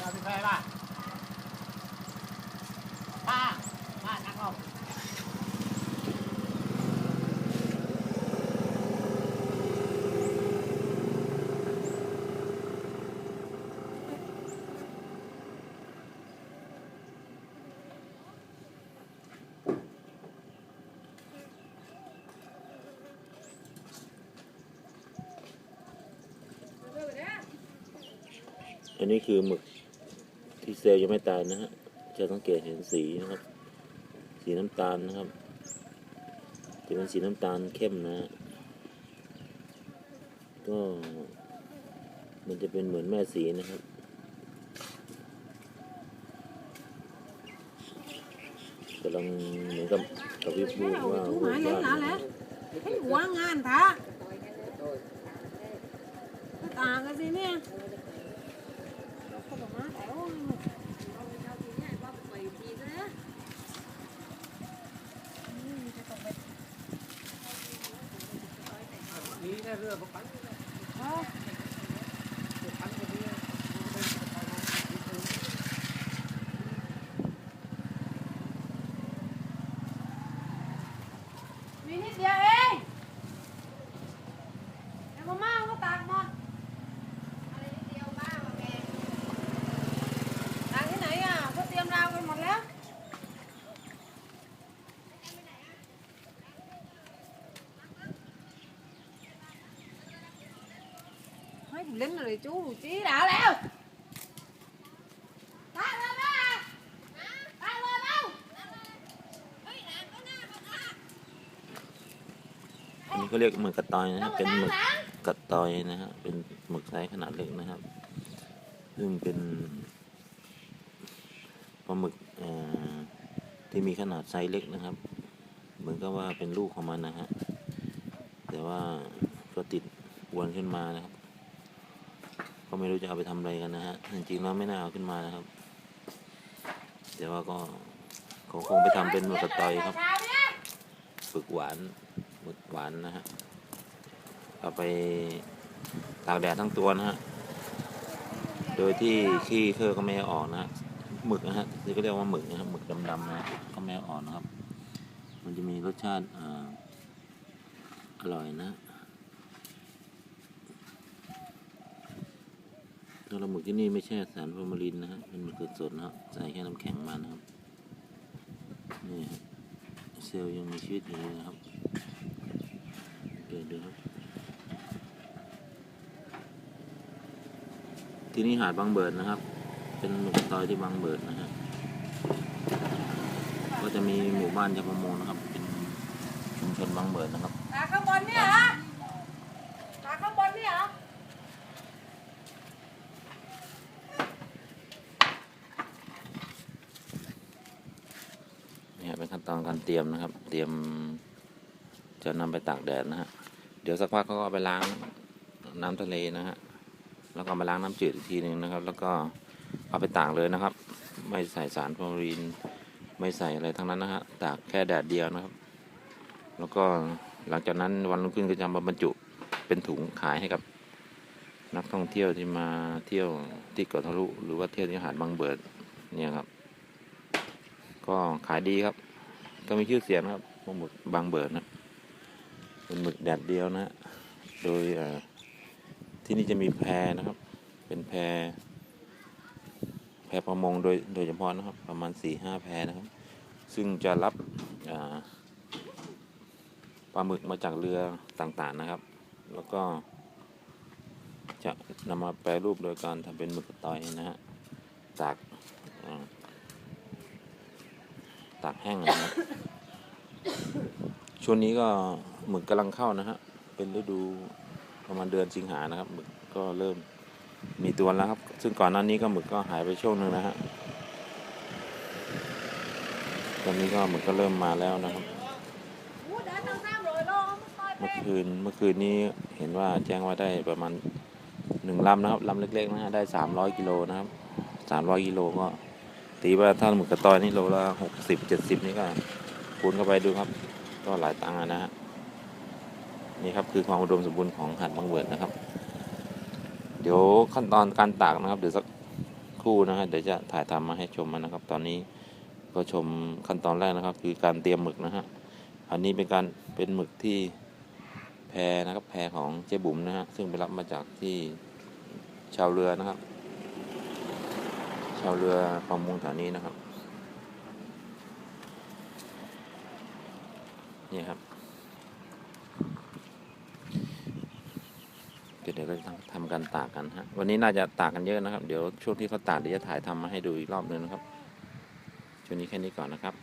เราเป็นใครป่ะป้าป้านักเอาอันนี้คือหมึก ที่เซลล์ยังไม่ตายนะฮะจะสังเกตเห็นสีนะครับ สีน้ำตาลนะครับ จะเป็นสีน้ำตาลเข้มนะ ก็มันจะเป็นเหมือนแม่สีนะครับกำลังเหมือนกับกับพี่พูดว่าว่า thấy quá ngan thả tà cái gì nè นี่แค่เรือพวกปัน Ờ, ปันคนนี้ มีนิดเดียวเองเดี๋ยวมาม่าก็ตากหมดอะไรนิดเดียวบ้ามาแกตากที่ไหนอะเขาเตรียมราวกันหมดแล้ว ให้ผมเล่นอะไร chú chí đạo leo t าก lên đó à t าก lên đâu อันนี้เขาเรียกหมึกกระตอยนะฮะ đâu เป็น mà หมึ đang ก hả กระตอยนะฮะเป็นหมึกไซส์ขนาดเล็กนะครับ ซึ่งเป็นปลาหมึกเอ่อที่มีขนาดไซส์เล็กนะครับ เหมือนกับว่าเป็นลูกของมันนะฮะ แต่ว่าก็ติดอวนขึ้นมานะครับ ก็ไม่รู้จะเอาไปทำอะไรกันนะฮะจริงๆแล้วไม่น่าเอาขึ้นมานะครับ แต่ว่าก็เขาคงไปทำเป็นหมึกกระตอยครับฝึกหวานหมึกหวานนะฮะเอาไปตากแดดทั้งตัวนะฮะโดยที่ขี้เคือก็ไม่ออกนะฮะหมึกนะฮะที่ก็เรียกว่าหมึกนะครับหมึกดำๆนะก็ไม่ออกนะครับ มันจะมีรสชาติอาอร่อยนะ ตัวเราหมึกที่นี่ไม่ใช่สารฟอร์มาลินนะฮะเป็นหมึกสดๆนะครับใส่แค่น้ำแข็งมานะครับ นี่ฮะเซลล์ยังมีชีวิตอยู่เลยนะครับเดี๋ยวดูครับ ที่นี่หาดบางเบิดนะครับ เป็นหมู่ตอยที่บางเบิดนะฮะก็จะมีหมู่บ้านชาวประมงนะครับ เป็นชุมชนบางเบิดนะครับข้างบนเนี่ยเหรอตากข้างบนเนี่ยเหรอ นี่ฮะเป็น ขั้นตอนการเตรียมนะครับ เตรียมจะนำไปตากแดดนะฮะ เดี๋ยวสักพักเขาก็าไปล้างน้ำทะเลนะฮะ แล้วก็มาล้างน้ำจืดอีกทีหนึ่งนะครับ แล้วก็เอาไปตากเลยนะครับ ไม่ใส่สารฟอร์มาลีน ไม่ใส่อะไรทั้งนั้นนะฮะ ตากแค่แดดเดียวนะครับ แล้วก็หลังจากนั้นวันรุ่งขึ้นก็จะมาบรรจุเป็นถุงขายให้กับนักท่องเที่ยวที่มาเที่ยวที่เกาะทะลุหรือว่าเที่ยวที่หาดบางเบิดเนี่ยครับ ก็ขายดีครับ ก็มีชื่อเสียงนะครับปลาหมึกบางเบิดนะเป็นหมึกแดดเดียวนะ โดยที่นี่จะมีแพนะครับ เป็นแพแพประมงโดยโดยเฉพาะนะครับ ประมาณสี่ห้าแพนะครับ ซึ่งจะรับปลาหมึกมาจากเรือต่างๆนะครับ แล้วก็จะนำมาแปรรูปโดยการทำเป็นหมึกตอยนะฮะตากอ่า ตากแห้งนะช่วงนี้ก็หมึกกำลังเข้านะฮะ เป็นฤดูประมาณเดือนสิงหานะครับหมึกก็เริ่มมีตัวแล้วครับ ซึ่งก่อนหน้านี้ก็หมึกก็หายไปช่วงหนึ่งนะฮะตอนนี้ก็หมึกก็เริ่มมาแล้วนะครับ เมื่อคืนเมื่อคืนนี้เห็นว่าแจ้งว่าได้ประมาณหนึ่งลำนะครับลำเล็กๆนะฮะได้สามร้อยกิโลนะครับสามร้อยกิโลก็ ตีว่าถ้าหมึกกระตอยนี่โลละหกสิบเจ็ดสิบนี่ก็คูณเข้าไปดูครับ ก็หลายตังค์นะฮะนี่ครับคือความอุดมสมบูรณ์ของหาดบางเบิดนะครับ เดี๋ยวขั้นตอนการตากนะครับเดี๋ยวสักครู่นะฮะเดี๋ยวจะถ่ายทำมาให้ชมนะครับ ตอนนี้ก็ชมขั้นตอนแรกนะครับ คือการเตรียมหมึกนะฮะอันนี้เป็นการเป็นหมึกที่แพนะครับแพของเจ๊บุ๋มนะฮะซึ่งไปรับมาจากที่ชาวเรือนะครับ ชาวเรือประมงแถวนี้นะครับ นี่ครับ เดี๋ยวเราจะทำการตากกันฮะ วันนี้น่าจะตากกันเยอะนะครับ เดี๋ยวช่วงที่เขาตากเดี๋ยวจะถ่ายทำมาให้ดูอีกรอบนึงนะครับ ช่วงนี้แค่นี้ก่อนนะครับ